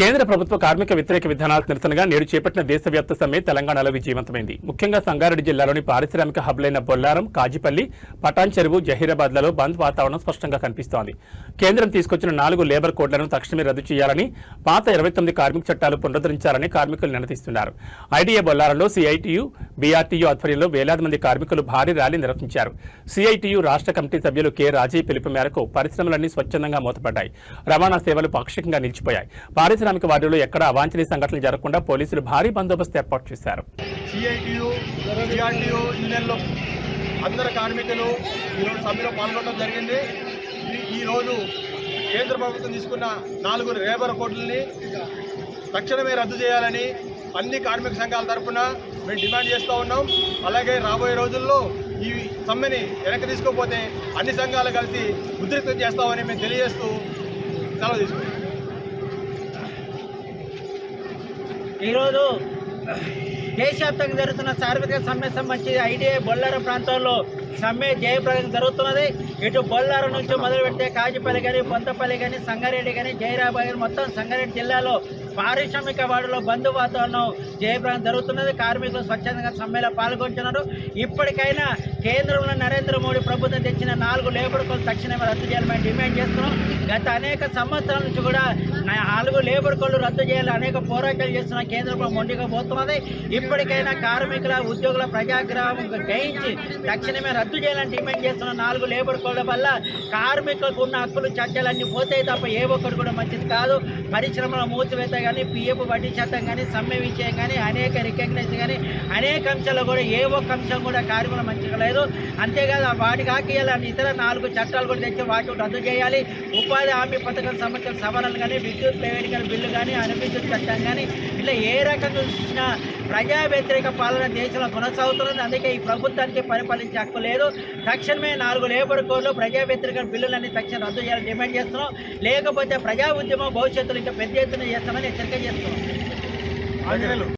కేంద్ర ప్రభుత్వ కార్మిక వ్యతిరేక విధానాల నిరసనగా నేడు చేపట్టిన దేశవ్యాప్త సమ్మె తెలంగాణలో విజయవంతమైంది. ముఖ్యంగా సంగారెడ్డి జిల్లాలోని పారిశ్రామిక హబ్లైన బొల్లారం కాజిపల్లి పటాన్ చెరువు జహీరాబాద్లలో బంద్ వాతావరణం స్పష్టంగా కనిపిస్తోంది. కేంద్రం తీసుకొచ్చిన నాలుగు లేబర్ కోడ్లను తక్షణమే రద్దు చేయాలని పాత ఇరవై తొమ్మిది కార్మిక చట్టాలు పునరుద్ధరించాలని కార్మికులు నినదిస్తున్నారు ఐడిఏ బొల్లారంలో సిఐటియు బీఆర్టీయూ ఆధ్వర్యంలో వేలాది మంది కార్మికులు భారీ ర్యాలీ నిర్వహించారు. సిఐటియు రాష్ట్ర కమిటీ సభ్యులు కె రాజీ పిలుపు మేరకు పరిశ్రమలన్నీ స్వచ్ఛందంగా మూతపడ్డాయి. రవాణా సేవలు పాక్షికంగా నిలిచిపోయాయి. పారిశ్రామిక వార్డులో ఎక్కడ అవాంఛనీయ సంఘటనలు జరగకుండా పోలీసులు భారీ బందోబస్తు ఏర్పాటు చేశారు. అందరు కార్మికులు ఈరోజు సభ్యులు పాల్గొనడం జరిగింది. ఈ- ఈరోజు కేంద్ర ప్రభుత్వం తీసుకున్న నాలుగు లేబర్ కోడ్లని తక్షణమే రద్దు చేయాలని అన్ని కార్మిక సంఘాల తరఫున మేము డిమాండ్ చేస్తూ ఉన్నాం. అలాగే రాబోయే రోజుల్లో ఈ సమ్మెని వెనక్కి తీసుకోకపోతే అన్ని సంఘాలు కలిసి ఉద్రిక్తం చేస్తామని మేము తెలియజేస్తూ సెలవు తీసుకుంటాం ఈరోజు దేశవ్యాప్తంగా జరుగుతున్న సార్వత్రిక సమ్మె సంబంధించి ఐడిఐ బొల్లారం ప్రాంతాల్లో సమ్మె జయప్రదంగా జరుగుతున్నది. ఇటు బొల్లారం నుంచి మొదలు పెడితే కాజిపల్లి కానీ బొంతపల్లి కానీ సంగారెడ్డి కానీ జయరాబాద్ కానీ మొత్తం సంగారెడ్డి జిల్లాలో పారిశ్రామిక వాడలో బంధు వాతావరణం జయప్రదం జరుగుతున్నది. కార్మికులు స్వచ్ఛందంగా సమ్మెలో పాల్గొంటున్నారు. ఇప్పటికైనా కేంద్రంలో నరేంద్ర మోడీ ప్రభుత్వం తెచ్చిన నాలుగు లేబర్ కోడ్లు తక్షణమే రద్దు చేయాలని డిమాండ్ చేస్తున్నాం. గత అనేక సంవత్సరాల నుంచి కూడా నాలుగు లేబర్ కోడ్లు రద్దు చేయాలి అనేక పోరాటాలు చేస్తున్న కేంద్ర ప్రభుత్వం మొండిగా పోతున్నది. ఇప్పటికైనా కార్మికుల ఉద్యోగుల ప్రజాగ్రహం గ్రహించి తక్షణమే రద్దు చేయాలని డిమాండ్ చేస్తున్న నాలుగు లేబర్ కోడ్ల వల్ల కార్మికులకు ఉన్న హక్కులు చర్చలన్నీ పోతాయి తప్ప ఏ ఒక్కరు కూడా మంచిది కాదు. పరిశ్రమల మూసివేత కానీ పిఎఫ్ వడ్డీ చట్టం కానీ సమ్మె విషయం కానీ అనేక రికగ్నైజ్ కానీ అనేక అంశాలు కూడా ఏ ఒక్క అంశం కూడా కార్మికులు మంచిగా లేదు. అంతేకాదు వాటికి ఆకేయాలని ఇతర నాలుగు చట్టాలు కూడా తెచ్చి వాటిని రద్దు చేయాలి. ఉపాధి హామీ పథకం సమస్యల సవరణ కానీ విద్యుత్ ప్రైవేటీకరణ బిల్లు కానీ అణవిద్యుత్ చట్టం కానీ ఇట్లా ఏ రకంగా చూసినా ప్రజా వ్యతిరేక పాలన దేశంలో కొనసాగుతున్నది. అందుకే ఈ ప్రభుత్వానికి పరిపాలించే హక్కు లేదు. తక్షణమే నాలుగు లేబర్ కోడ్లు ప్రజా వ్యతిరేక బిల్లులన్నీ తక్షణం రద్దు చేయాలని డిమాండ్ చేస్తున్నాం. లేకపోతే ప్రజా ఉద్యమం భవిష్యత్తులో ఇంకా పెద్ద ఎత్తున చేస్తామని హెచ్చరిక చేస్తున్నాం.